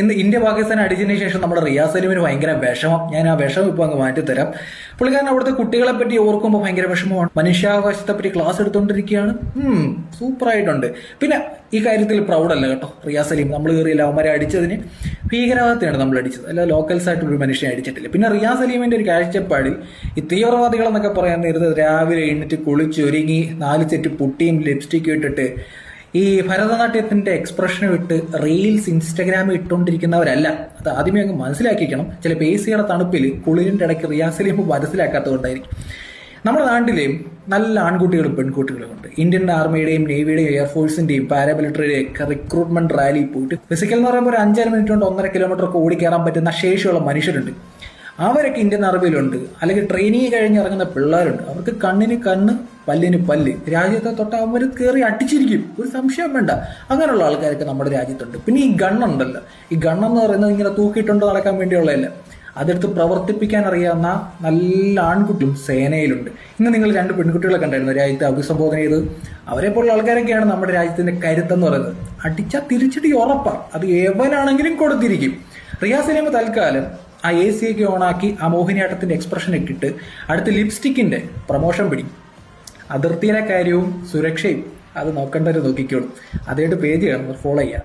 ഇന്ന് ഇന്ത്യ പാകിസ്ഥാൻ അടിച്ചതിന് ശേഷം നമ്മുടെ റിയാസ് സലീമിന് ഭയങ്കര വിഷമം. ഞാൻ ആ വിഷമം ഇപ്പൊ അങ്ങ് മാറ്റിത്തരാം. പുള്ളിക്കാരൻ അവിടുത്തെ കുട്ടികളെ പറ്റി ഓർക്കുമ്പോൾ ഭയങ്കര വിഷമമാണ്. മനുഷ്യാവകാശത്തെ പറ്റി ക്ലാസ് എടുത്തുകൊണ്ടിരിക്കുകയാണ് സൂപ്പർ ആയിട്ടുണ്ട്. പിന്നെ ഈ കാര്യത്തിൽ പ്രൗഡല്ല കേട്ടോ റിയാസ് സലീം. നമ്മൾ കയറിയില്ല അവന്മാരെ അടിച്ചതിന് ഭീകരവാദത്തെയാണ് നമ്മൾ അടിച്ചത്. അല്ല ലോക്കൽസ് ആയിട്ട് ഒരു മനുഷ്യനെ അടിച്ചിട്ടില്ല. പിന്നെ റിയാസ് സലീമിന്റെ ഒരു കാഴ്ചപ്പാടിൽ ഈ തീവ്രവാദികൾ എന്നൊക്കെ പറയാൻ നേരത്തെ രാവിലെ എഴുന്നേറ്റ് കുളിച്ചൊരുങ്ങി നാല് സെറ്റ് പുട്ടിയും ലിപ്സ്റ്റിക്കും ഇട്ടിട്ട് ഈ ഭരതനാട്യത്തിന്റെ എക്സ്പ്രഷൻ വിട്ട് റീൽസ് ഇൻസ്റ്റഗ്രാമിൽ ഇട്ടുകൊണ്ടിരിക്കുന്നവരല്ല അത് ആദ്യമേ അങ്ങ് മനസ്സിലാക്കിക്കണം ചില പേസിയുടെ തണുപ്പിൽ കുളിരിന്റെ ഇടയ്ക്ക് റിയാസിലേക്ക് മനസ്സിലാക്കാത്തതുകൊണ്ടായിരിക്കും. നമ്മുടെ നാട്ടിലെയും നല്ല ആൺകുട്ടികളും പെൺകുട്ടികളും ഉണ്ട്. ഇന്ത്യൻ ആർമിയുടെയും നേവിയുടെയും എയർഫോഴ്സിന്റെയും പാരാമിലിറ്ററിയുടെയും ഒക്കെ റിക്രൂട്ട്മെന്റ് റാലി പോയിട്ട് ഫിസിക്കൽ എന്ന് പറയുമ്പോൾ ഒരു അഞ്ചര മിനിറ്റ് കൊണ്ട് ഒന്നര കിലോമീറ്റർ ഒക്കെ ഓടിക്കയറാൻ പറ്റുന്ന ശേഷിയുള്ള മനുഷ്യരുണ്ട്. അവരൊക്കെ ഇന്ത്യൻ ആർമിയിലുണ്ട് അല്ലെങ്കിൽ ട്രെയിനിങ് കഴിഞ്ഞ് ഇറങ്ങുന്ന പിള്ളേരുണ്ട്. അവർക്ക് കണ്ണിന് കണ്ണ് പല്ലിന് പല്ല്. രാജ്യത്തെ തൊട്ട് അവർ കയറി അടിച്ചിരിക്കും. ഒരു സംശയം വേണ്ട. അങ്ങനെയുള്ള ആൾക്കാരൊക്കെ നമ്മുടെ രാജ്യത്തുണ്ട്. പിന്നെ ഈ ഗണ്ണുണ്ടല്ലോ. ഈ ഗണ്ണെന്ന് പറയുന്നത് ഇങ്ങനെ തൂക്കിയിട്ടുണ്ട് നടക്കാൻ വേണ്ടിയുള്ളതല്ല. അതെടുത്ത് പ്രവർത്തിപ്പിക്കാൻ അറിയാവുന്ന നല്ല ആൺകുട്ടിയും സേനയിലുണ്ട്. ഇന്ന് നിങ്ങൾ രണ്ട് പെൺകുട്ടികളെ കണ്ടായിരുന്നു. രാജ്യത്തെ അഭിസംബോധന ചെയ്ത്. അവരെ പോലുള്ള ആൾക്കാരൊക്കെയാണ് നമ്മുടെ രാജ്യത്തിന്റെ കരുത്തെന്ന് പറയുന്നത്. അടിച്ചാൽ തിരിച്ചടി ഉറപ്പാണ് അത് എവനാണെങ്കിലും കൊടുത്തിരിക്കും. റിയാസ് തൽക്കാലം ആ എ സി ഒക്കെ ഓണാക്കി ആ മോഹിനിയാട്ടത്തിന്റെ എക്സ്പ്രഷൻ ഇട്ടിട്ട് അടുത്ത് ലിപ്സ്റ്റിക്കിന്റെ പ്രൊമോഷൻ പിടി അതിർത്തിയിലെ കാര്യവും സുരക്ഷയും അത് നോക്കേണ്ടവർ നോക്കിക്കോളും. അതേട്ട് പേജ് കാണുന്നത് ഫോളോ ചെയ്യാം.